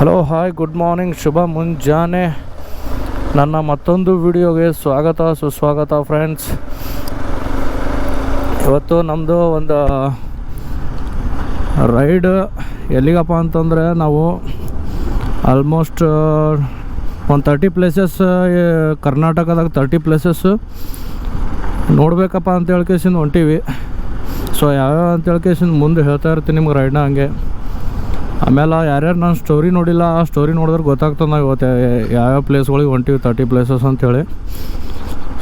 Hello hi good morning ಶುಭ ಮುಂಜಾನೆ. ನನ್ನ ಮತ್ತೊಂದು ವಿಡಿಯೋಗೆ ಸ್ವಾಗತ, ಸುಸ್ವಾಗತ ಫ್ರೆಂಡ್ಸ್ ಇವತ್ತು ನಮ್ಮದು ಒಂದು ರೈಡ್ ಎಲ್ಲಿಗಪ್ಪ ಅಂತಂದರೆ ನಾವು ಆಲ್ಮೋಸ್ಟ್ ಒಂದು ತರ್ಟಿ ಪ್ಲೇಸಸ್ ಕರ್ನಾಟಕದಾಗ ತರ್ಟಿ ಪ್ಲೇಸಸ್ ನೋಡಬೇಕಪ್ಪ ಅಂತ ಹೇಳ್ಕೇಸಿಂದ ಹೊಂಟೀವಿ. ಸೊ ಯಾವ್ಯಾವ ಅಂತ ಹೇಳ್ಕೇಸಿಂದ ಮುಂದೆ ಹೇಳ್ತಾ ಇರ್ತೀನಿ ನಿಮ್ಗೆ ರೈಡ್ನ ಹಂಗೆ. ಆಮೇಲೆ ಯಾರ್ಯಾರು ನಾನು ಸ್ಟೋರಿ ನೋಡಿಲ್ಲ, ಆ ಸ್ಟೋರಿ ನೋಡಿದ್ರೆ ಗೊತ್ತಾಗ್ತದೆ ನಾವು ಇವತ್ತು ಯಾವ ಯಾವ್ಯಾವ ಪ್ಲೇಸ್ಗಳಿಗೆ ಹೊಂಟಿವಿ ತರ್ಟಿ ಪ್ಲೇಸಸ್ ಅಂತೇಳಿ.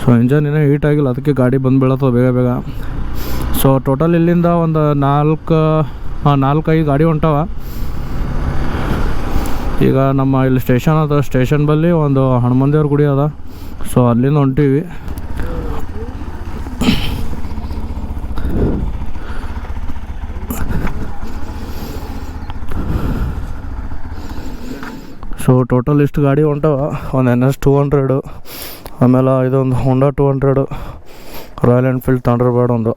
ಸೊ ಇಂಜನ್ ಇನ್ನೂ ಹೀಟ್ ಆಗಿಲ್ಲ, ಅದಕ್ಕೆ ಗಾಡಿ ಬಂದು ಬೇಗ ಬೇಗ. ಸೊ ಟೋಟಲ್ ಇಲ್ಲಿಂದ ಒಂದು ನಾಲ್ಕು ನಾಲ್ಕೈದು ಗಾಡಿ ಹೊಂಟವ. ಈಗ ನಮ್ಮ ಇಲ್ಲಿ ಸ್ಟೇಷನ್ ಅದ ಸ್ಟೇಷನ್ ಬಳಿ ಒಂದು ಹನುಮಂದೇವ್ರ ಗುಡಿ ಅದ. ಸೊ ಅಲ್ಲಿಂದ ಹೊಂಟೀವಿ. ಸೊ ಟೋಟಲ್ ಇಷ್ಟು ಗಾಡಿ ಹೊಂಟವ ಒಂದು ಎನ್ ಎಸ್ ಟೂ ಹಂಡ್ರೆಡು ಆಮೇಲೆ ಇದೊಂದು Honda two hundred Royal Enfield Thunderbird ಒಂದು.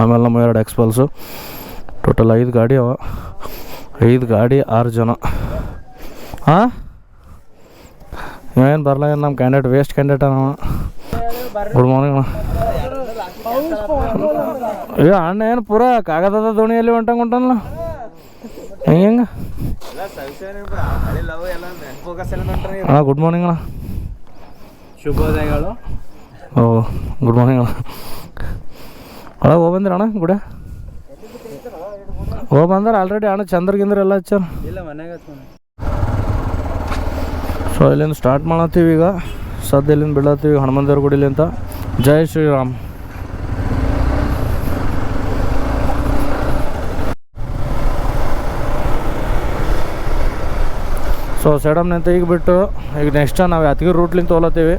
ಆಮೇಲೆ ನಮ್ಮ ಎರಡು ಎಕ್ಸ್ಪಲ್ಸು ಟೋಟಲ್ ಐದು ಗಾಡಿ ಅವ. ಐದು ಗಾಡಿ ಆರು ಜನ. ಹಾಂ ಏನು ಬರಲ್ಲ ಏನು ನಮ್ಮ ಕ್ಯಾಂಡಿಡೇಟ್ ವೇಸ್ಟ್ ಕ್ಯಾಂಡಿಡೇಟ್ ಅವ ಗುಡ್ ಮಾರ್ನಿಂಗ್ ಅಣ್ಣ. ಅಣ್ಣ, ಏನು ಪೂರ ಕಾಗದದ ದೋಣಿಯಲ್ಲಿ ಹೊಂಟಂಗೆ ಹೊಂಟನಲ್ಲ? ಹೆಂಗೆ? ಹಾಂ ಗುಡ್ ಮಾರ್ನಿಂಗ್ ಅಣ್ಣ. ಶುಭೋದಯಗಳು. ಓ ಗುಡ್ ಮಾರ್ನಿಂಗ್ ಅಣ್ಣ. ಅಣ್ಣ ಹೋಗಿ ಬಂದಿರ ಅಣ್ಣ ಗುಡ. ಹೋಗಿ ಬಂದ್ರೆ ಆಲ್ರೆಡಿ ಅಣ್ಣ ಚಂದ್ರ ಗಿಂದ್ರ ಎಲ್ಲ ಹಚ್ಚಾರ ಇಲ್ಲ ಮನ್ಯಾಗ ಸೊ ಇಲ್ಲಿಂದ ಸ್ಟಾರ್ಟ್ ಮಾಡತ್ತೀವಿ ಈಗ. ಸದ್ಯ ಇಲ್ಲಿಂದ ಬಿಡತ್ತೀವಿ ಹನುಮಂತರ ಗುಡಿಲಿ ಅಂತ. ಜೈ ಶ್ರೀರಾಮ್. ಸೊ ಸೆಡಮ್ನಿಂದ ಈಗ ಬಿಟ್ಟು ಈಗ ನೆಕ್ಸ್ಟ್ ನಾವು ಯಾತಗಿರಿ ರೂಟ್ಲಿಂದ ತೊಗೊಳತ್ತೀವಿ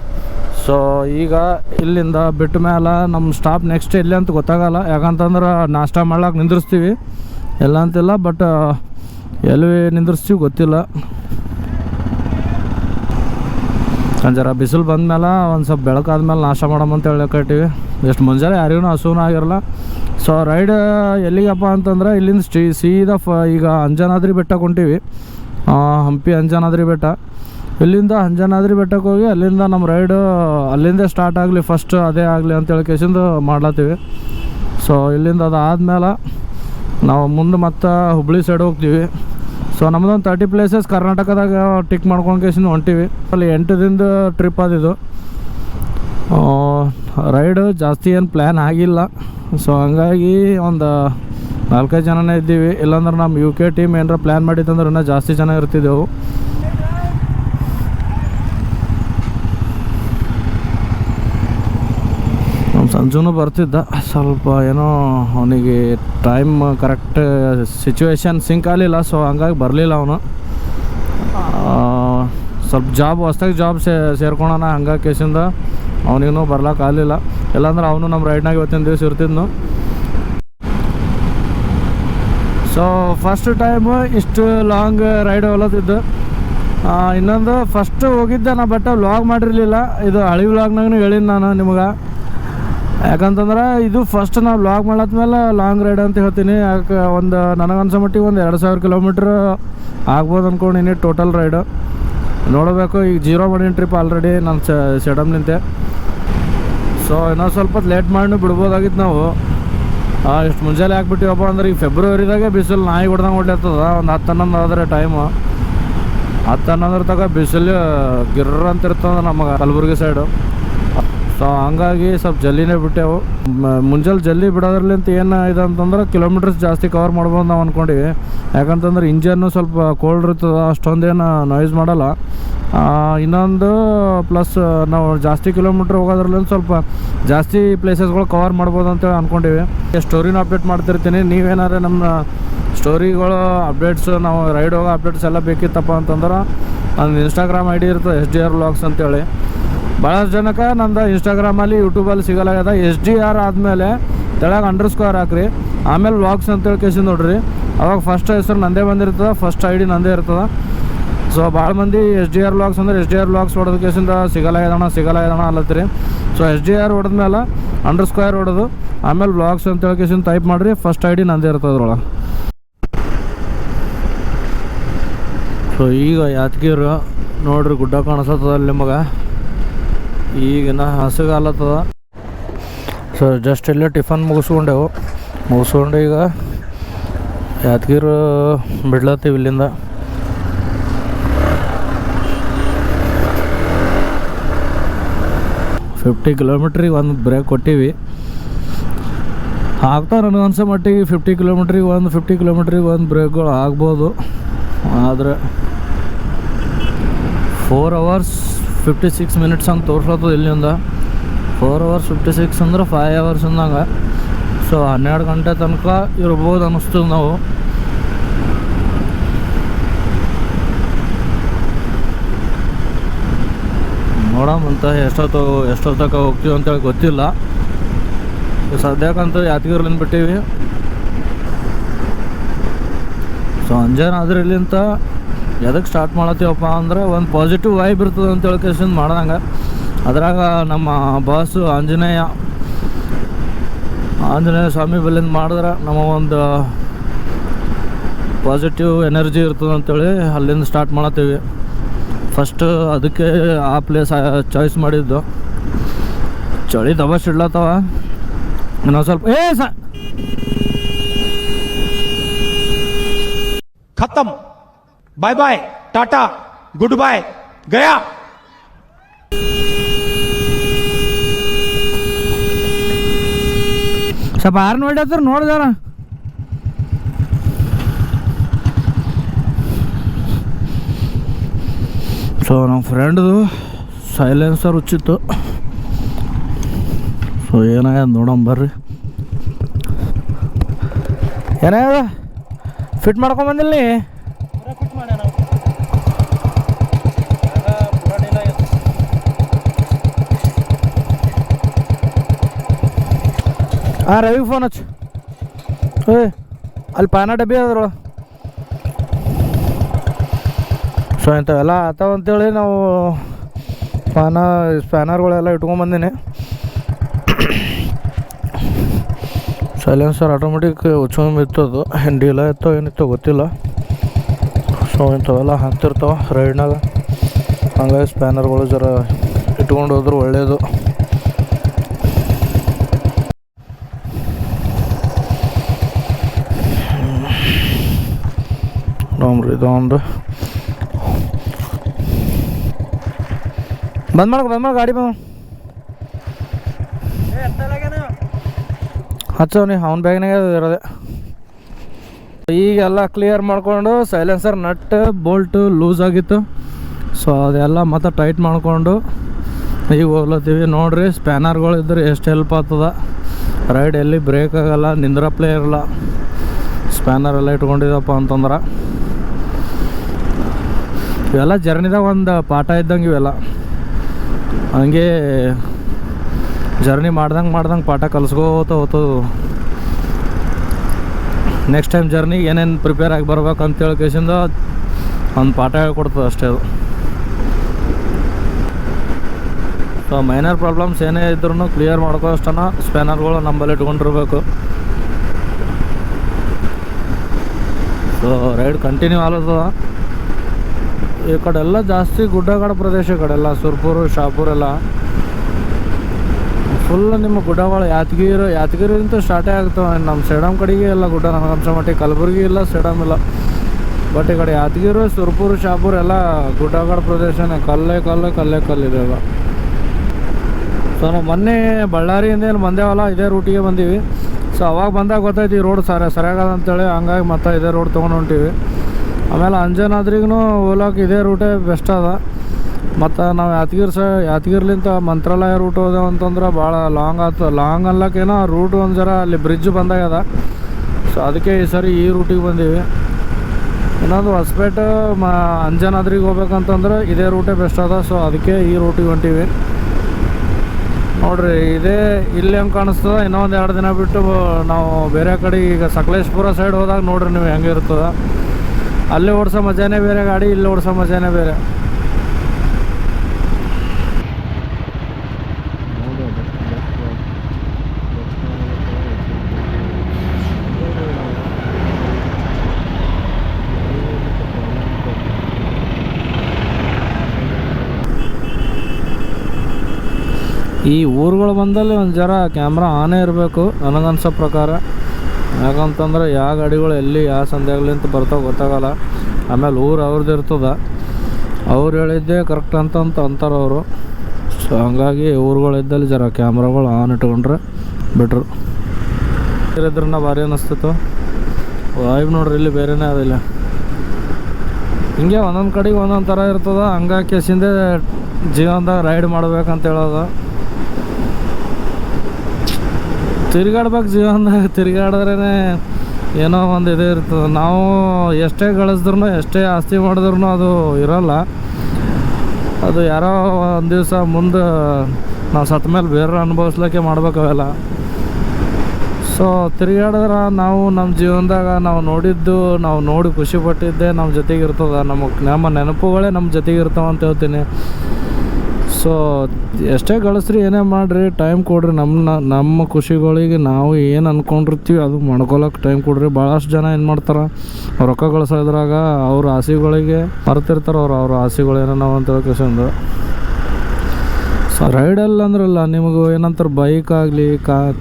ಸೊ ಈಗ ಇಲ್ಲಿಂದ ಬಿಟ್ಟ ಮೇಲೆ ನಮ್ಮ ಸ್ಟಾಪ್ ನೆಕ್ಸ್ಟ್ ಎಲ್ಲಿ ಅಂತ ಗೊತ್ತಾಗಲ್ಲ. ಯಾಕಂತಂದ್ರೆ ನಾಷ್ಟ ಮಾಡ್ಲಾಕ ನಿಂದಿರ್ಸ್ತೀವಿ. ಎಲ್ಲ ಅಂತಿಲ್ಲ ಬಟ್ ಎಲ್ಲಿ ನಿಂದಿರ್ಸ್ತೀವಿ ಗೊತ್ತಿಲ್ಲ. ಅಂಜರ ಜರ ಬಿಸಿಲು ಬಂದ್ಮೇಲೆ ಒಂದು ಸ್ವಲ್ಪ ಬೆಳಕಾದ್ಮೇಲೆ ನಾಶ ಮಾಡಮಂತ ಹೇಳಕಟ್ಟಿವಿ ಎಷ್ಟು ಮುಂಜಾನೆ ಯಾರಿಗೂ ಹಸುವೂ ಆಗಿರಲ್ಲ. ಸೊ ರೈಡ್ ಎಲ್ಲಿಗಪ್ಪ ಅಂತಂದ್ರೆ ಇಲ್ಲಿಂದ ಸ್ಟೀ, ಸೀದಾ ಫ ಈಗ ಅಂಜನಾದ್ರಿ ಬೆಟ್ಟಕ್ಕೆ ಹೊಂಟೀವಿ ಹಂಪಿ ಅಂಜನಾದ್ರಿ ಬೆಟ್ಟ. ಇಲ್ಲಿಂದ ಅಂಜನಾದ್ರಿ ಬೆಟ್ಟಕ್ಕೆ ಹೋಗಿ ಅಲ್ಲಿಂದ ನಮ್ಮ ರೈಡು ಅಲ್ಲಿಂದ ಸ್ಟಾರ್ಟ್ ಆಗಲಿ ಫಸ್ಟ್ ಅದೇ ಆಗಲಿ ಅಂತೇಳಿ ಕೇಸಿಂದು ಮಾಡ್ಲತ್ತೀವಿ. ಸೊ ಇಲ್ಲಿಂದ ಅದಾದ್ಮೇಲೆ ನಾವು ಮುಂದೆ ಮತ್ತೆ ಹುಬ್ಳಿ ಸೈಡ್ ಹೋಗ್ತೀವಿ. ಸೊ ನಮ್ಮದೊಂದು ತರ್ಟಿ ಪ್ಲೇಸಸ್ ಕರ್ನಾಟಕದಾಗ ಟಿಕ್ ಮಾಡ್ಕೊಂಡು ಕೇಸಿಂದ ಹೊಂಟೀವಿ. ಅಲ್ಲಿ ಎಂಟು ದಿನದ ಟ್ರಿಪ್ ಅದಿದು ರೈಡು ಜಾಸ್ತಿ ಏನು ಪ್ಲ್ಯಾನ್ ಆಗಿಲ್ಲ. ಸೊ ಹಂಗಾಗಿ ಒಂದು ನಾಲ್ಕೈದು ಜನನೇ ಇದ್ದೀವಿ. ಇಲ್ಲಾಂದ್ರೆ ನಮ್ಮ ಯು ಕೆ ಟೀಮ್ ಏನಾರ ಪ್ಲ್ಯಾನ್ ಮಾಡಿತ್ತಂದ್ರೆ ಇನ್ನೂ ಜಾಸ್ತಿ ಜನ ಇರ್ತಿದ್ದೆವು. ನಮ್ಮ ಸಂಜುನು ಬರ್ತಿದ್ದ. ಸ್ವಲ್ಪ ಏನೋ ಅವನಿಗೆ ಟೈಮ್ ಕರೆಕ್ಟ್ ಸಿಚುವೇಶನ್ ಸಿಂಕ್ ಆಗಲಿಲ್ಲ ಸೊ ಹಂಗಾಗಿ ಬರಲಿಲ್ಲ ಅವನು. ಸ್ವಲ್ಪ ಜಾಬ್ ಹೊಸ್ದಾಗಿ ಜಾಬ್ ಸೇ, ಸೇರ್ಕೊಳೋಣ ಹಂಗಾಗಿ ಕೇಸಿಂದ ಅವನಿಗೂ ಬರ್ಲಾಕ ಆಗಲಿಲ್ಲ ಇಲ್ಲಾಂದ್ರೆ ಅವನು ನಮ್ಮ ರೈಡ್ನಾಗ ಇವತ್ತಿನ ದಿವಸ ಇರ್ತಿದ್ನು. ಸೊ ಫಸ್ಟ್ ಟೈಮ್ ಇಷ್ಟು ಲಾಂಗ್ ರೈಡ್ ಹೊಲತ್ತಿದ್ದು. ಇನ್ನೊಂದು ಫಸ್ಟ್ ಹೋಗಿದ್ದೆ ನಾ ಬಟ್ ವ್ಲಾಗ್ ಮಾಡಿರಲಿಲ್ಲ. ಇದು ಹಳಿ ವ್ಲಾಗ್ನಾಗೂ ಹೇಳಿನಿ ನಾನು ನಿಮ್ಗೆ. ಯಾಕಂತಂದ್ರೆ ಇದು ಫಸ್ಟ್ ನಾವು ವ್ಲಾಗ್ ಮಾಡಾದ್ಮೇಲೆ ಲಾಂಗ್ ರೈಡ್ ಅಂತ ಹೇಳ್ತೀನಿ. ಯಾಕೆ, ಒಂದು ನನಗನ್ಸೋ ಮಟ್ಟಿಗೆ ಒಂದು ಎರಡು ಸಾವಿರ ಕಿಲೋಮೀಟ್ರ್ ಆಗ್ಬೋದು ಅಂದ್ಕೊಂಡಿನಿ ಟೋಟಲ್ ರೈಡು ನೋಡಬೇಕು, ಈಗ ಜೀರೋ ಮಾಡಿನ ಟ್ರಿಪ್ ಆಲ್ರೆಡಿ ನಾನು ಸೆಡಮ್ ನಿಂತೆ. ಸೊ ಇನ್ನೊಂದು ಸ್ವಲ್ಪ ಲೇಟ್ ಮಾಡಿ ಬಿಡ್ಬೋದಾಗಿತ್ತು ನಾವು. ಇಷ್ಟು ಮುಂಜಾನೆ ಹಾಕ್ಬಿಟ್ಟಿವಪ್ಪ ಅಂದ್ರೆ ಈಗ ಫೆಬ್ರವರಿದಾಗೆ ಬಿಸಿಲು ನಾಯಿ ಹೊಡ್ದಂಗೆ ಹೊಡ್ಲತ್ತದ ಒಂದು ಹತ್ತು ಹನ್ನೊಂದು ಆದ್ರೆ ಟೈಮು ಹತ್ತು ಹನ್ನೊಂದ್ರ ತಗ ಬಿಸಿಲು ಗಿರ್ರ ಅಂತ ಇರ್ತದ ನಮಗೆ ಕಲಬುರ್ಗಿ ಸೈಡು ಸೊ ಹಂಗಾಗಿ ಸ್ವಲ್ಪ ಜಲ್ದಿನೇ ಬಿಟ್ಟೆವು. ಮುಂಜಾನೆ ಜಲ್ದಿ ಬಿಡೋದ್ರಲ್ಲಿಂತ ಏನು ಇದೆ ಅಂತಂದ್ರೆ ಕಿಲೋಮೀಟರ್ಸ್ ಜಾಸ್ತಿ ಕವರ್ ಮಾಡ್ಬೋದು ನಾವು ಅಂದ್ಕೊಂಡಿವಿ ಯಾಕಂತಂದ್ರೆ ಇಂಜನ್ನು ಸ್ವಲ್ಪ ಕೋಲ್ಡ್ ಇರ್ತದೆ, ಅಷ್ಟೊಂದೇನು ನಾಯ್ಸ್ ಮಾಡಲ್ಲ. ಇನ್ನೊಂದು ಪ್ಲಸ್ ನಾವು ಜಾಸ್ತಿ ಕಿಲೋಮೀಟ್ರ್ ಹೋಗೋದ್ರಲ್ಲಿಂದ ಸ್ವಲ್ಪ ಜಾಸ್ತಿ ಪ್ಲೇಸಸ್ಗಳು ಕವರ್ ಮಾಡ್ಬೋದು ಅಂತೇಳಿ ಅಂದ್ಕೊಂಡಿವಿ ಸ್ಟೋರಿನ ಅಪ್ಡೇಟ್ ಮಾಡ್ತಿರ್ತೀನಿ. ನೀವೇನಾದ್ರೆ ನಮ್ಮ ಸ್ಟೋರಿಗಳು ಅಪ್ಡೇಟ್ಸ್ ನಾವು ರೈಡ್ ಹೋಗೋ ಅಪ್ಡೇಟ್ಸ್ ಎಲ್ಲ ಬೇಕಿತ್ತಪ್ಪ ಅಂತಂದ್ರೆ ನನ್ನ ಇನ್ಸ್ಟಾಗ್ರಾಮ್ ಐ ಡಿ ಇರ್ತದೆ ಎಸ್ ಡಿ ಆರ್ ವ್ಲಾಗ್ಸ್ ಅಂತೇಳಿ. ಭಾಳಷ್ಟು ಜನಕ್ಕೆ ನಂದು ಇನ್ಸ್ಟಾಗ್ರಾಮಲ್ಲಿ ಯೂಟ್ಯೂಬಲ್ಲಿ ಸಿಗಲಾಗ್ಯದ. ಎಸ್ ಡಿ ಆರ್ ಆದಮೇಲೆ ತೆಳಗೆ ಅಂಡರ್ ಸ್ಕೋರ್ ಹಾಕ್ರಿ. ಆಮೇಲೆ ವ್ಲಾಗ್ಸ್ ಅಂತೇಳಿ ಕೇಸಿ ನೋಡ್ರಿ. ಅವಾಗ ಫಸ್ಟ್ ಹೆಸರು ನಂದೇ ಬಂದಿರ್ತದೆ ಫಸ್ಟ್ ಐ ಡಿ ನಂದೇ ಇರ್ತದೆ. ಸೊ ಭಾಳ ಮಂದಿ ಎಸ್ ಡಿ ಆರ್ ವ್ಲಾಗ್ಸ್ ಅಂದ್ರೆ ಎಸ್ ಡಿ ಆರ್ ವ್ಲಾಗ್ಸ್ ಹೊಡೆದ ಕೇಸಿಂದ ಸಿಗಲಾಗ್ಯದಣ ಸಿಗಲಾಗ್ಯದಣ ಅಲ್ಲತ್ರಿ. ಸೊ ಎಸ್ ಡಿ ಆರ್ ಹೊಡೆದ್ಮೇಲೆ ಅಂಡರ್ ಸ್ಕ್ವೇರ್ ಹೊಡೆದು, ಆಮೇಲೆ ವ್ಲಾಗ್ಸ್ ಅಂತೇಳಿ ಕೇಸಿಂದ ಟೈಪ್ ಮಾಡಿರಿ. ಫಸ್ಟ್ ಐ ಡಿ ನಂದೇ ಇರ್ತದೆ ಅದ್ರೊಳಗೆ. ಸೊ ಈಗ ಯಾದಗಿರು ನೋಡ್ರಿ ಗುಡ್ಡ ಕಾಣಿಸ್ತದ ನಿಮಗೆ. ಈಗಿನ ಹಸುಗಾಲತ್ತದ. ಸೊ ಜಸ್ಟ್ ಇಲ್ಲೇ ಟಿಫನ್ ಮುಗಿಸ್ಕೊಂಡೆವು. ಮುಗಿಸ್ಕೊಂಡು ಈಗ ಯಾದಗಿರಿ ಬಿಡ್ಲತ್ತೀವಿ ಇಲ್ಲಿಂದ. ಫಿಫ್ಟಿ ಕಿಲೋಮೀಟ್ರಿಗೆ ಒಂದು ಬ್ರೇಕ್ ಕೊಟ್ಟೀವಿ. ನನಗೆ ಅನ್ಸೋ ಮಟ್ಟಿಗೆ ಫಿಫ್ಟಿ ಕಿಲೋಮೀಟ್ರಿಗೆ ಒಂದು ಫಿಫ್ಟಿ ಕಿಲೋಮೀಟ್ರಿಗೆ ಒಂದು ಬ್ರೇಕ್ಗಳು ಆಗ್ಬೋದು. ಆದರೆ four hours fifty six minutes ಅಂತ ತೋರ್ಸೋದು ಇಲ್ಲಿಂದ. ಫೋರ್ ಅವರ್ಸ್ ಫಿಫ್ಟಿ ಸಿಕ್ಸ್ ಅಂದ್ರೆ ಫೈವ್ ಅವರ್ಸ್ ಅಂದಂಗೆ. ಸೊ ಹನ್ನೆರಡು ಗಂಟೆ ತನಕ ಇರ್ಬೋದು ಅನ್ನಿಸ್ತದೆ ನಾವು. ನೋಡಮಂತ ಎಷ್ಟೊತ್ತು ಎಷ್ಟೊತ್ತಕ ಹೋಗ್ತೀವಿ ಅಂತೇಳಿ ಗೊತ್ತಿಲ್ಲ. ಸದ್ಯಕ್ಕಂತೂ ಯಾದಗಿರ್ಲಿಂದ ಬಿಟ್ಟೀವಿ. ಸೊ ಅಂಜಾನಾದ್ರೆ ಇಲ್ಲಿಂದ ಎದಕ್ಕೆ ಸ್ಟಾರ್ಟ್ ಮಾಡತ್ತೀವಪ್ಪ ಅಂದ್ರೆ ಒಂದು ಪಾಸಿಟಿವ್ ವೈಬ್ ಇರ್ತದೆ ಅಂತ ಹೇಳಿ ಹೇಳ್ಕೇಶನ್ ಮಾಡ್ದಂಗೆ. ಅದ್ರಾಗ ನಮ್ಮ ಬಾಸು ಆಂಜನೇಯ ಆಂಜನೇಯ ಸ್ವಾಮಿ ಬಲ್ಲಿಂದ ಮಾಡಿದ್ರೆ ನಮ್ಮ ಒಂದು ಪಾಸಿಟಿವ್ ಎನರ್ಜಿ ಇರ್ತದೆ ಅಂತೇಳಿ ಅಲ್ಲಿಂದ ಸ್ಟಾರ್ಟ್ ಮಾಡತ್ತೀವಿ. ಫಸ್ಟ್ ಅದಕ್ಕೆ ಆ ಪ್ಲೇಸ್ ಚಾಯ್ಸ್ ಮಾಡಿದ್ದು. ಚಳಿ ದಬಾಸ್ ಇಡ್ಲತ್ತವ ಇನ್ನೊಂದು ಸ್ವಲ್ಪ ಏ ಸ ಖತಮ್ ಬಾಯ್ ಬಾಯ್ ಟಾಟಾ ಗುಡ್ ಬಾಯ್ ಗಯಾ ಸ್ವಲ್ಪ ಆರು ನೋಡ್ಯಾತ್ರ ನೋಡ್ದಾರ ಸೊ ನಮ್ಮ ಫ್ರೆಂಡ್ದು ಸೈಲೆನ್ಸರ್ ಉಚ್ಚಿತ್ತು. ಸೊ ಏನಾಗ್ಯದ ನೋಡೋಣ ಬರ್ರಿ. ಏನಾಗ್ಯದ? ಫಿಟ್ ಮಾಡ್ಕೊಂಬಂದಿಲ್ಲ ನೀ? ಹಾಂ ರವಿ ಫೋನ್ ಹಚ್ಚು. ಏ, ಅಲ್ಲಿ ಪಾನ ಡಬ್ಬಿ ಅದ್ರ ಸೊ ಇಂಥವೆಲ್ಲ ಆತಾವ ಅಂತೇಳಿ ನಾವು ಪಾನ, ಸ್ಪ್ಯಾನರ್ಗಳೆಲ್ಲ ಇಟ್ಕೊಂಬಂದಿನಿ ಸೈಲೆನ್ಸರ್ ಆಟೋಮೆಟಿಕ್ ಅದು ಡೀಲ ಇತ್ತೋ, ಏನಿತ್ತೋ ಗೊತ್ತಿಲ್ಲ. ಸೊ ಇಂಥವೆಲ್ಲ ಹಾಕ್ತಿರ್ತಾವೆ ರೈಡ್ನಾಗ. ಹಂಗಾಗಿ ಸ್ಪ್ಯಾನರ್ಗಳು ಜರ ಇಟ್ಕೊಂಡು ಹೋದ್ರೆ ಒಳ್ಳೆಯದು ನೋಡ್ರಿ ಇದೊಂದು ಬಂದ್ ಮಾಡಕ್ ಬಂದ್ ಮಾಡ ಗಾಡಿ ಬಂದ ಹಚ್ಚವ್ನಿ ಅವ್ನ ಬ್ಯಾಗ್ನಾಗ ಇರೋದೆ. ಈಗೆಲ್ಲ ಕ್ಲಿಯರ್ ಮಾಡಿಕೊಂಡು ಸೈಲೆನ್ಸರ್ ನಟ್ ಬೋಲ್ಟ್ ಲೂಸ್ ಆಗಿತ್ತು. ಸೊ ಅದೆಲ್ಲ ಮತ್ತೆ ಟೈಟ್ ಮಾಡಿಕೊಂಡು ಈಗ ಹೋಗ್ಲತ್ತೀವಿ. ನೋಡ್ರಿ ಸ್ಪ್ಯಾನರ್ಗಳು ಇದ್ರೆ ಎಷ್ಟು ಹೆಲ್ಪ್ ಆಗ್ತದ. ರೈಡ್ ಎಲ್ಲಿ ಬ್ರೇಕ್ ಆಗಲ್ಲ ನಿಂದ್ರಪ್ಲೇ ಇರಲ್ಲ. ಸ್ಪ್ಯಾನರ್ ಎಲ್ಲ ಇಟ್ಕೊಂಡಿದ್ದಪ್ಪ ಅಂತಂದ್ರೆ. ಇವೆಲ್ಲ ಜರ್ನಿದಾಗ ಒಂದು ಪಾಠ ಇದ್ದಂಗೆ ಇವೆಲ್ಲ. ಹಂಗೆ ಜರ್ನಿ ಮಾಡ್ದಂಗೆ ಮಾಡ್ದಂಗೆ ಪಾಠ ಕಲಿಸ್ಕೋತ ಹೋಗ್ತದೆ ನೆಕ್ಸ್ಟ್ ಟೈಮ್ ಜರ್ನಿ ಏನೇನು ಪ್ರಿಪೇರ್ ಆಗಿ ಬರ್ಬೇಕು ಅಂತೇಳಿ ಕೇಸಿಂದ ಒಂದು ಪಾಠ ಹೇಳ್ಕೊಡ್ತದೆ ಅಷ್ಟೇ ಅದು. ಸೊ ಮೈನರ್ ಪ್ರಾಬ್ಲಮ್ಸ್ ಏನೇ ಇದ್ರೂ ಕ್ಲಿಯರ್ ಮಾಡ್ಕೋ ಅಷ್ಟನ ಸ್ಪ್ಯಾನರ್ಗಳು ನಂಬಲ್ಲಿ ಇಟ್ಕೊಂಡಿರ್ಬೇಕು ಸೊ ರೈಡ್ ಕಂಟಿನ್ಯೂ ಆಗ್ಲತ್ತದ ಈ ಕಡೆ ಎಲ್ಲ ಜಾಸ್ತಿ ಗುಡ್ಡಗಾಡು ಪ್ರದೇಶ ಕಡೆಲ್ಲ ಸುರ್ಪುರು, ಶಾಪುರ್ ಎಲ್ಲ. ಫುಲ್ ನಿಮ್ಮ ಗುಡ್ಡಗಳು ಯಾದಗಿರಿ, ಯಾದಗಿರಿಲಿಂತ ಸ್ಟಾರ್ಟೇ ಆಗ್ತವೆ ನಮ್ಮ ಸೇಡಮ್ ಕಡೆಗೆ ಎಲ್ಲ ಗುಡ್ಡ ನನಗೆ ಕಲಬುರ್ಗಿ ಮಟ್ಟಿಗೆ ಕಲಬುರಗಿ ಇಲ್ಲ ಸೇಡಮ್ ಇಲ್ಲ. ಬಟ್ ಈ ಕಡೆ ಯಾದಗಿರಿ, ಸುರ್ಪುರು, ಶಾಪುರ್ ಎಲ್ಲ ಗುಡ್ಡಗಾಡ ಪ್ರದೇಶನೇ. ಕಲ್ಲೇ ಕಲ್ಲು, ಕಲ್ಲೇ ಕಲ್ಲಿದೆ ಈಗ. ಸೊ ನಾವು ಮೊನ್ನೆ ಬಳ್ಳಾರಿಯಿಂದ ಏನು ಬಂದೇವಲ್ಲ, ಇದೇ ರೂಟಿಗೆ ಬಂದೀವಿ. ಸೊ ಅವಾಗ ಬಂದಾಗ ಗೊತ್ತಾಯ್ತು ಈ ರೋಡ್ ಸರಿ ಸರಿಯಾಗದ ಅಂತೇಳಿ. ಹಂಗಾಗಿ ಮತ್ತೆ ಇದೇ ರೋಡ್ ತೊಗೊಂಡು ಹೊಂಟೀವಿ. ಆಮೇಲೆ ಅಂಜನಾದ್ರಿಗೂ ಓಲಾಕ್ ಇದೇ ರೂಟೇ ಬೆಸ್ಟ್ ಅದ. ಮತ್ತು ನಾವು ಯಾದಗಿರಿ ಸ, ಯಾದಗಿರ್ಲಿಂತ ಮಂತ್ರಾಲಯ ರೂಟ್ ಹೋದೆವು ಅಂತಂದ್ರೆ ಭಾಳ ಲಾಂಗ್ ಆಯ್ತು ಲಾಂಗ್ ಅನ್ಲಕ್ಕೇನೋ ರೂಟ್ ಒಂದು ಜರ ಅಲ್ಲಿ ಬ್ರಿಡ್ಜ್ ಬಂದಾಗದ ಸೊ ಅದಕ್ಕೆ ಈ ಸರಿ ಈ ರೂಟಿಗೆ ಬಂದೀವಿ. ಇನ್ನೊಂದು ಹೊಸಪೇಟೆ, ಮ, ಅಂಜನಾದ್ರಿಗೆ ಹೋಗ್ಬೇಕಂತಂದ್ರೆ ಇದೇ ರೂಟೇ ಬೆಸ್ಟ್ ಅದ. ಸೊ ಅದಕ್ಕೆ ಈ ರೂಟಿಗೆ ಹೊಂಟೀವಿ. ನೋಡ್ರಿ, ಇದೇ ಇಲ್ಲಿ ಹೆಂಗೆ ಕಾಣಿಸ್ತದ. ಇನ್ನೊಂದು ಎರಡು ದಿನ ಬಿಟ್ಟು ನಾವು ಬೇರೆ ಕಡೆ ಈಗ ಸಕಲೇಶ್ಪುರ ಸೈಡ್ ಹೋದಾಗ ನೋಡ್ರಿ ನೀವು ಹೆಂಗೆ ಇರ್ತದ. ಅಲ್ಲಿ ಓಡಿಸೋ ಮಜಾನೇ ಬೇರೆ, ಗಾಡಿ ಇಲ್ಲಿ ಓಡಿಸೋ ಮಜಾನೇ ಬೇರೆ. ಈ ಊರುಗಳು ಬಂದಲ್ಲಿ ಒಂದು ಜರ ಕ್ಯಾಮ್ರಾ ಆನೇ ಇರಬೇಕು, ನನಗನ್ಸೋ ಪ್ರಕಾರ. ಯಾಕಂತಂದ್ರೆ ಯಾವ ಗಾಡಿಗಳು ಎಲ್ಲಿ ಯಾವ ಸಂಧ್ಯಾಗ್ಲಿಂತ ಬರ್ತಾವೆ ಗೊತ್ತಾಗಲ್ಲ. ಆಮೇಲೆ ಊರು ಅವ್ರದ್ದು ಇರ್ತದ. ಅವ್ರು ಹೇಳಿದ್ದೆ ಕರೆಕ್ಟ್ ಅಂತ ಅಂತ ಅಂತಾರೆ ಅವರು. ಸೊ ಹಂಗಾಗಿ ಊರುಗಳಿದ್ದಲ್ಲಿ ಜರ ಕ್ಯಾಮ್ರಾಗಳು ಆನ್ ಇಟ್ಕೊಂಡ್ರೆ ಬಿಟ್ರು ನಾ ಭಾರಿ ಅನ್ನಿಸ್ತಿತ್ತು ವಾಯ್ಬ್ ನೋಡ್ರಿ, ಇಲ್ಲಿ ಬೇರೆನೇ ಅದಿಲ್ಲ ಹಿಂಗೆ ಒಂದೊಂದು ಕಡೆಗೆ ಒಂದೊಂದು ಥರ ಇರ್ತದೆ. ಹಂಗಾಗಿ ಕೇಸಿಂದೆ ಜೀವನದಾಗ ರೈಡ್ ಮಾಡ್ಬೇಕಂತ ಹೇಳೋದು. ತಿರ್ಗಾಡ್ಬೇಕು ಜೀವನದಾಗ ತಿರ್ಗಾಡಿದ್ರೇ ಏನೋ ಒಂದು ಇದು ಇರ್ತದೆ. ನಾವು ಎಷ್ಟೇ ಗಳಿಸಿದ್ರು ಎಷ್ಟೇ ಆಸ್ತಿ ಮಾಡಿದ್ರು ಅದು ಇರೋಲ್ಲ. ಅದು ಯಾರೋ ಒಂದು ದಿವಸ ಮುಂದೆ ನಾವು ಸತ್ತ ಮೇಲೆ ಬೇರೆ ಅನುಭವಿಸ್ಲಿಕ್ಕೆ ಮಾಡ್ಬೇಕು ಅವೆಲ್ಲ. ಸೊ ತಿರುಗಾಡಿದ್ರೆ ನಾವು ನಮ್ಮ ಜೀವನದಾಗ ನಾವು ನೋಡಿದ್ದು, ನಾವು ನೋಡಿ ಖುಷಿಪಟ್ಟಿದ್ದೇ ನಮ್ಮ ಜೊತೆಗಿರ್ತದೆ. ನಮಗೆ ನಮ್ಮ ನೆನಪುಗಳೇ ನಮ್ಮ ಜೊತೆಗೆ ಇರ್ತಾವ ಅಂತ ಹೇಳ್ತೀನಿ. ಸೊ ಎಷ್ಟೇ ಗಳಿಸ್ರಿ ಏನೇ ಮಾಡಿರಿ ಟೈಮ್ ಕೊಡ್ರಿ. ನಮ್ಮ ನಮ್ಮ ಖುಷಿಗಳಿಗೆ ನಾವು ಏನು ಅಂದ್ಕೊಂಡಿರ್ತೀವಿ ಅದು ಮಾಡ್ಕೊಳಕ್ಕೆ ಟೈಮ್ ಕೊಡ್ರಿ. ಭಾಳಷ್ಟು ಜನ ಏನು ಮಾಡ್ತಾರೆ, ರೊಕ್ಕ ಗಳಿಸೋದ್ರಾಗ ಅವ್ರ ಆಸೆಗಳಿಗೆ ಮರ್ತಿರ್ತಾರೆ, ಅವ್ರು, ಅವ್ರ ಆಸೆಗಳು ಏನೋ ಅಂತ ಹೇಳ್ಕೊಂಡು ಸೊ ರೈಡಲ್ಲಿ ಅಂದ್ರಲ್ಲ, ನಿಮಗೆ ಏನಂತಾರೆ ಬೈಕ್ ಆಗಲಿ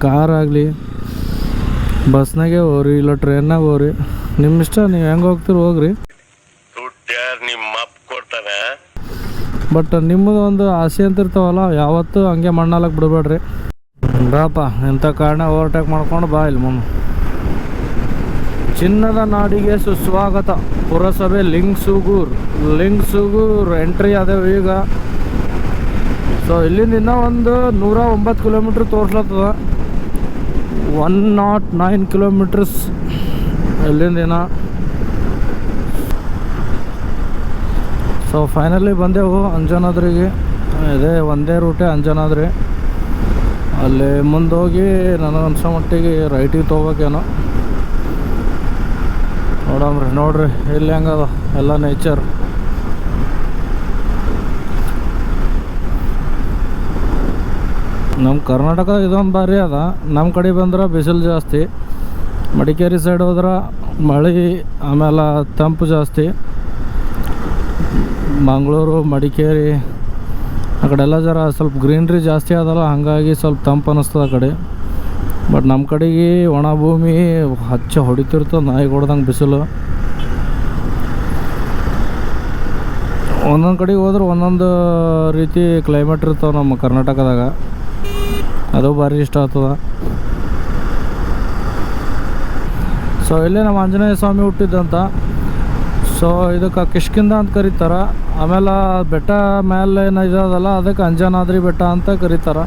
ಕಾರ್ ಆಗಲಿ ಬಸ್ನಾಗೆ ಹೋಗ್ರಿ, ಇಲ್ಲ ಟ್ರೈನ್ನಾಗ ಹೋಗ್ರಿ. ನಿಮ್ಮ ಇಷ್ಟ, ನೀವು ಹೆಂಗೆ ಹೋಗ್ತೀರಿ, ಹೋಗ್ರಿ ದುಡ್ಡು ಯಾರು ನಿಮ್ಮ ಅಪ್ಪ ಕೊಡ್ತಾನೆ ಬಟ್ ನಿಮ್ಮದು ಒಂದು ಆಸೆ ಅಂತ ಇರ್ತಾವಲ್ಲ, ಯಾವತ್ತೂ ಹಂಗೆ ಮಣ್ಣಾಲಕ್ಕೆ ಬಿಡಬೇಡ್ರಿ. ಬಾಪ ಇಂಥ ಕಾರಣ ಓವರ್ಟೇಕ್ ಮಾಡ್ಕೊಂಡು ಬಾ ಇಲ್ಲಿ ಮುಂದೆ ಚಿನ್ನದ ನಾಡಿಗೆ ಸುಸ್ವಾಗತ. ಪುರಸಭೆ ಲಿಂಗ್ಸುಗೂರ್ ಲಿಂಗ್ಸುಗೂರ್ ಎಂಟ್ರಿ ಅದೇವು ಈಗ. ಸೊ ಇಲ್ಲಿಂದ ಇನ್ನೂ ಒಂದು ನೂರ ಒಂಬತ್ತು ಕಿಲೋಮೀಟ್ರ್ ತೋರ್ಸ್ಲತ್ತದ. ಒನ್ ನಾಟ್ ನೈನ್ ಕಿಲೋಮೀಟರ್ಸ್ ಇಲ್ಲಿಂದ ಸೊ ಫೈನಲಿ ಬಂದೆವು ಅಂಜನಾದ್ರಿಗೆ. ಇದೇ, ಒಂದೇ ರೂಟೇ ಅಂಜನಾದ್ರಿ. ಅಲ್ಲಿ ಮುಂದೆ ಹೋಗಿ ನನಗೆ ಅನ್ಸೋ ಮಟ್ಟಿಗೆ ರೈಟಿಗೆ ತೊಗೋಬೇಕೇನೋ ನೋಡಮ್ರಿ ನೋಡ್ರಿ ಇಲ್ಲಿ ಹೆಂಗದ ಎಲ್ಲ ನೇಚರ್ ನಮ್ಮ ಕರ್ನಾಟಕ ಇದೊಂದು ಬಾರಿ ಅದ. ನಮ್ಮ ಕಡೆ ಬಂದ್ರೆ ಬಿಸಿಲು ಜಾಸ್ತಿ. ಮಡಿಕೇರಿ ಸೈಡ್ ಹೋದ್ರೆ ಮಳೆ, ಆಮೇಲೆ ತಂಪು ಜಾಸ್ತಿ. ಮಂಗಳೂರು, ಮಡಿಕೇರಿ, ಆ ಕಡೆ ಎಲ್ಲ ಜರ ಸ್ವಲ್ಪ ಗ್ರೀನ್ರಿ ಜಾಸ್ತಿ ಅದಲ್ಲ ಹಾಗಾಗಿ ಸ್ವಲ್ಪ ತಂಪು ಅನ್ನಿಸ್ತದೆ ಆ ಕಡೆ. ಬಟ್ ನಮ್ಮ ಕಡೆಗೆ ಒಣ ಭೂಮಿ ಹಚ್ಚ ಹೊಡಿತಿರ್ತದೆ, ನಾಯಿ ಹೊಡ್ದಂಗೆ ಬಿಸಿಲು. ಒಂದೊಂದು ಕಡೆಗೆ ಹೋದ್ರೆ ಒಂದೊಂದು ರೀತಿ ಕ್ಲೈಮೇಟ್ ಇರ್ತವೆ ನಮ್ಮ ಕರ್ನಾಟಕದಾಗ. ಅದು ಭಾರಿ ಇಷ್ಟ ಆಗ್ತದೆ. ಸೊ ಇಲ್ಲೇ ನಮ್ಮ ಆಂಜನೇಯ ಸ್ವಾಮಿ ಹುಟ್ಟಿದ್ದಂತ. ಸೊ ಇದಕ್ಕೆ ಕಿಷ್ಕಿಂದ ಅಂತ ಕರೀತಾರ. ಆಮೇಲೆ ಬೆಟ್ಟ ಮೇಲೆ ಏನು ಅದಕ್ಕೆ ಅಂಜನಾದ್ರಿ ಬೆಟ್ಟ ಅಂತ ಕರೀತಾರ.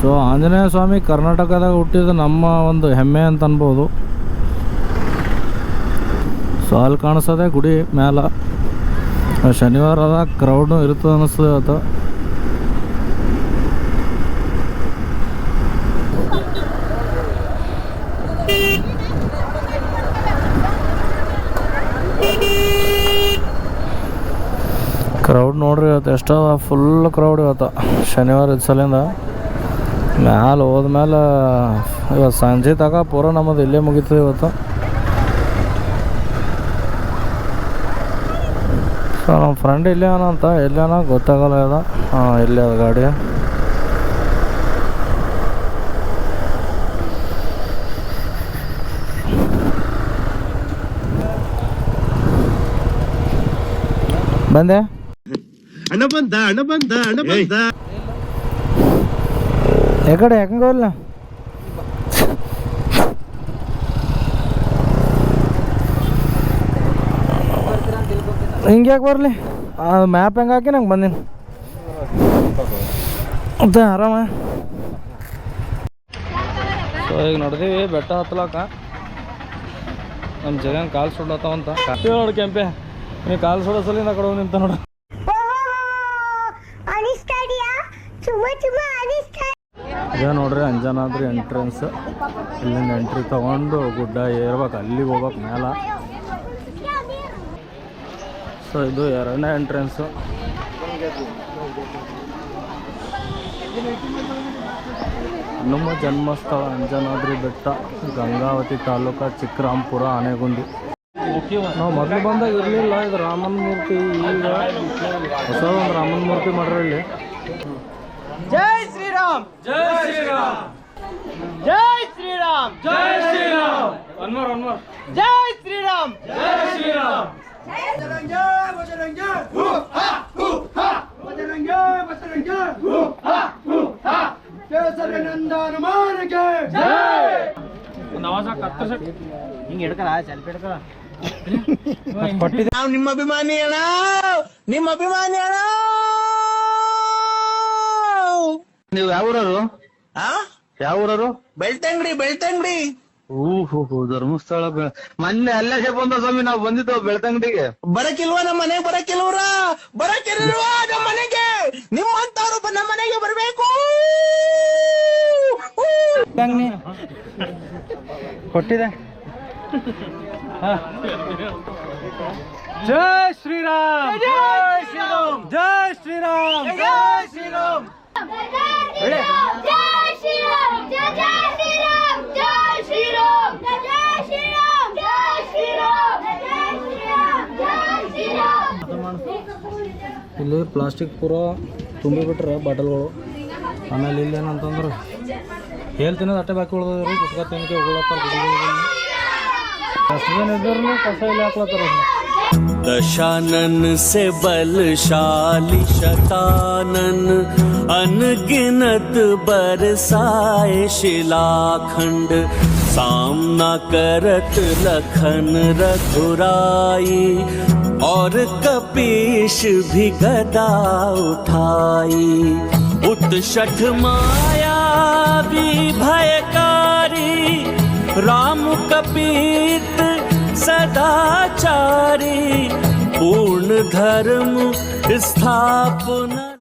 ಸೊ ಆಂಜನೇಯ ಸ್ವಾಮಿ ಕರ್ನಾಟಕದಾಗ ಹುಟ್ಟಿದ ನಮ್ಮ ಒಂದು ಹೆಮ್ಮೆ ಅಂತ ಅನ್ಬೋದು. ಸೊ ಅಲ್ಲಿ ಕಾಣಿಸೋದೆ ಗುಡಿ ಮ್ಯಾಲ. ಶನಿವಾರದ ಕ್ರೌಡ್ನು ಇರ್ತದೆ ಅನ್ನಿಸ್ತದೆ ಇವತ್ತು ಕ್ರೌಡ್ ನೋಡ್ರಿ ಇವತ್ತು ಎಷ್ಟೋ ಫುಲ್ ಕ್ರೌಡ್ ಇವತ್ತು. ಶನಿವಾರ ಸಲಿಂದ ಮ್ಯಾಲೆ ಹೋದ್ಮೇಲೆ ಇವತ್ತು ಸಂಜೆ ತಗ ಪೂರ ನಮ್ಮದು ಇಲ್ಲೇ ಮುಗೀತದೆ ಇವತ್ತು. ಸೊ ನಮ್ಮ ಫ್ರೆಂಡ್ ಇಲ್ಲೇ ಅಂತ ಎಲ್ಲೇನ ಗೊತ್ತಾಗಲ್ಲ ಅದ ಹಾಂ, ಇಲ್ಲೇ ಅದ ಗಾಡಿ. ಬಂದೆ? ಹಣ ಬಂದ ಹಣ ಬಂದ ಹಣ ಬಂದ. ಯಾಕಡೆ ಹೆಂಗೆ ಹೋಗ್ಲ ಹಿಂಗೆ ಯಾಕೆ ಬರಲಿ ಮ್ಯಾಪ್ ಹೆಂಗೆ ಹಾಕಿ ನಂಗೆ ಬಂದೀನಿ. ಅಂತ ಆರಾಮ? ಸೊ ಈಗ ನೋಡಿದೀವಿ ಬೆಟ್ಟ ಹತ್ಲಾಕ. ನಮ್ಮ ಜಗನ್ ಕಾಲು ಸುಡತ್ತಾವಂತ ನೋಡು ಕೆಂಪೆ. ನೀ ಕಾಲು ಸುಡೋ ಸಲಿಂದ ಕಡೆ ನಿಂತ ನೋಡು. ಇದೇ ನೋಡ್ರಿ, ಅಂಜನಾದ್ರಿ ಎಂಟ್ರೆನ್ಸ್ ಇಲ್ಲಿಂದ ಎಂಟ್ರಿ ತಗೊಂಡು ಗುಡ್ಡ ಏರ್ಬೇಕು, ಅಲ್ಲಿಗೆ ಹೋಗ್ಬೇಕು ಮೇಲ. ಸೊ ಇದು ಎರಡನೇ ಎಂಟ್ರೆನ್ಸ್ ನಮ್ಮ ಜನ್ಮಸ್ಥಳ ಅಂಜನಾದ್ರಿ ಬೆಟ್ಟ, ಗಂಗಾವತಿ ತಾಲೂಕ ಚಿಕ್ಕರಾಂಪುರ, ಆನೆಗುಂದಿ. ನಾವು ಮೊದಲು ಬಂದಾಗ ಇರಲಿಲ್ಲ, ಇದು ರಾಮನ ಮೂರ್ತಿ ಈಗ ಹೊಸ ಒಂದು ರಾಮನ ಮೂರ್ತಿ ಮಾಡ್ರಿ ಇಲ್ಲಿ ಜೈ ಶ್ರೀರಾಮ್. ಜೈ ಶ್ರೀರಾಮ್. ಜೈ ಶ್ರೀರಾಮ್. ಜೈ ಶ್ರೀರಾಮ್. ಜೈ ಶ್ರೀರಾಮ್. ಜೈ. ಶ್ರೀರಾಮ್ ಹಿಂಗೆ ಹಿಡ್ಕಲ್ಲ ಸೆಲ್ಫಿ ಹಿಡ್ಕಲ್ಲ ನಾವು ನಿಮ್ಮ ಅಭಿಮಾನಿ ಅಣ್ಣ ನಿಮ್ಮ ಅಭಿಮಾನಿ ಅಣ್ಣ ನೀವು ಯಾವ ಊರವರು? ಆ? ಯಾವ ಊರವರು? ಬೆಳ್ತಂಗಡಿ ಬೆಳ್ತಂಗಡಿ. ಓಹೋ ಧರ್ಮಸ್ಥಳ ಬೆ- ಮೊನ್ನೆ ಅಲ್ಲೇ ಬಂದ ಸ್ವಾಮಿ ನಾವು ಬಂದಿದ್ದೋ ಬೆಳ್ತಂಗಡಿಗೆ. ಬರಕಿಲ್ವಾ ನಮ್ಮ ಮನೆಗೆ ಬರಕಿಲ್ವ್ರ? ಬರಕಿಲ್ವಾ ನಮ್ಮ ಮನೆಗೆ? ನಿಮ್ಮಂತವ್ರು ಬ- ನಮ್ಮ ಮನೆಗೆ ಬರಬೇಕು. ಕೊಟ್ಟಿದೆ. ಜಯ ಜೈ ಶ್ರೀರಾಮ್. ಜೈ ಶ್ರೀರಾಮ್. ಜೈ ಶ್ರೀರಾಮ್. ಇಲ್ಲಿ ಪ್ಲಾಸ್ಟಿಕ್ ಪೂರ ತುಂಬಿಬಿಟ್ರೆ ಬಾಟಲ್ಗಳು ಆಮೇಲೆ ಇಲ್ಲಿ ಏನಂತಂದ್ರೆ ಹೇಲ್ ತಿನ್ನೋದು ಅಟ್ಟೆ ಬಾಕಿ ಉಳ್ದದ್ರಿ ಗುಟ್ಕ ತಿನ್ಕೆ ಉಗುಳತ್ತಾರ ಕಷ್ಟ ಜನ ಇದ್ರೂ ಕಸ ಇಲ್ಲಿ ಹಾಕ್ಲತ್ತಾರ दशानन से बलशाली शतानन अनगिनत बरसाए शिलाखंड सामना करत लखन रघुराई और कपीश भी गदा उठाई। उत्सठ माया भी भयकारी राम कपीत सदाचारी पूर्ण धर्म स्थापना